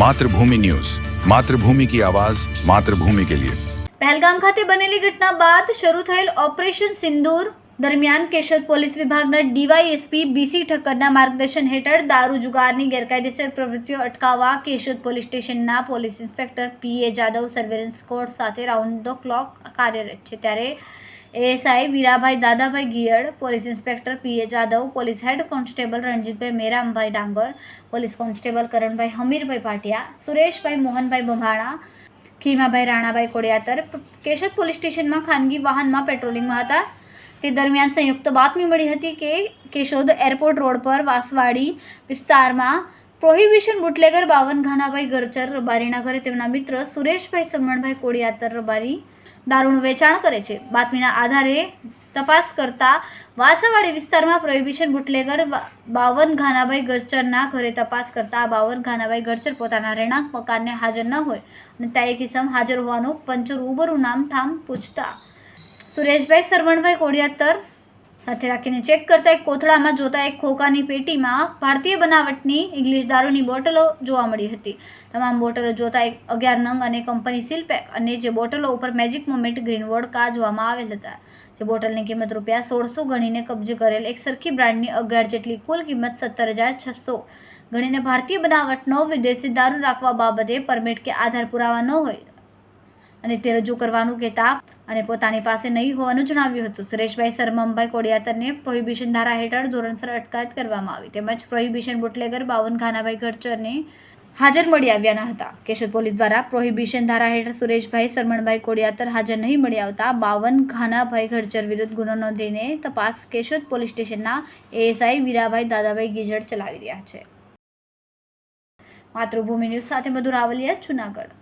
Mathrubhumi news. Mathrubhumi કી આવાઝ માતૃભૂમિ કે લિયે. પહેલગામ ખાતે બનેલી ઘટના બાદ શરૂ થયેલ ઓપરેશન સિંદૂર દરમિયાન કેશોદ પોલીસ વિભાગના ડીવાયએસપી બીસી ઠક્કરના માર્ગદર્શન હેઠળ દારૂ જુગારની ગેરકાયદેસર પ્રવૃત્તિઓ અટકાવવા કેશોદ પોલીસ સ્ટેશનના police inspector PA Jadav surveillance squad સાથે રાઉન્ડ ધ ક્લોક કાર્યરત છે. ત્યારે ASI Virabhai Dadabhai Giyad, police inspector P A Jadav, police head constable Ranjitbhai Merambhai Dangar, police constable Karanbhai Hamirbhai Patiya Sureshbhai Mohanbhai Bambhana, Khimabhai Ranabhai Kodiyatar, Keshod police સ્ટેશનમાં ખાનગી વાહનમાં પેટ્રોલિંગમાં હતા. તે દરમિયાન સંયુક્ત બાતમી મળી હતી કે કેશોદ એરપોર્ટ રોડ પર વાસવાડી વિસ્તારમાં પ્રોહિબિશન બુટલેગર બાવન, ઘાનાભાઈ ગરચર રબારીના ઘરે તેમના મિત્ર સુરેશભાઈ સમણભાઈ કોડિયાતર રબારી દારૂનું વેચાણ કરે છે. બાતમીના આધારે તપાસ કરતા વાસાવાડી વિસ્તારમાં પ્રોહિબિશન બુટલેગર બાવન ઘાનાભાઈ ગરચરના ઘરે તપાસ કરતા બાવન ઘાનાભાઈ ગરચર પોતાના રહેણાંક મકાનને હાજર ન હોય અને ત્યાં એક કિસમ હાજર હોવાનું પંચર ઉબરું નામ ઠામ પૂછતા. સુરેશભાઈ સરવણભાઈ કોડિયાતર સાથે રાખીને ચેક કરતા એક કોથળામાં જોતા એક ખોકાની પેટીમાં ભારતીય બનાવટની ઇંગ્લિશ દારૂની બોટલો જોવા મળી હતી. તમામ બોટલો જોતા એક અગિયાર નંગ અને કંપની સીલ પેક અને જે બોટલો ઉપર મેજિક મોમેન્ટ ગ્રીન વોડકા જોવામાં આવેલ હતા. જે બોટલની કિંમત રૂપિયા સોળસો ગણીને કબજે કરેલ એક સરખી બ્રાન્ડની અગિયાર જેટલી કુલ કિંમત સત્તર હજાર છસો. ગણીને ભારતીય બનાવટનો વિદેશી દારૂ રાખવા બાબતે પરમિટ કે આધાર પુરાવા ન હોય અને તે રજૂ કરવાનું કહેતા અને પોતાની પાસે નહીં હોવાનું જણાવ્યું હતું. સુરેશભાઈ સરમમભાઈ કોડિયાતરને પ્રોહિબિશન ધારા હેઠળ ધોરણસર અટકાયત કરવામાં આવી. તેમજ પ્રોહિબિશન બુટલેગર, બાવન ખાનાભાઈ ગરચરને હાજર મળી આવ્યા ન હતા. કેશોદ પોલીસ દ્વારા પ્રોહિબિશન ધારા હેઠળ સુરેશભાઈ સરમણભાઈ કોડિયાતર હાજર નહીં મળી આવતા બાવન ખાનાભાઈ ગડચર વિરુદ્ધ ગુનો નોંધીને તપાસ કેશોદ પોલીસ સ્ટેશનના એએસઆઈ વીરાભાઈ દાદાભાઈ ગીજડ ચલાવી રહ્યા છે. માતૃભૂમિ ન્યૂઝ સાથે મધુ રાવલિયા જુનાગઢ.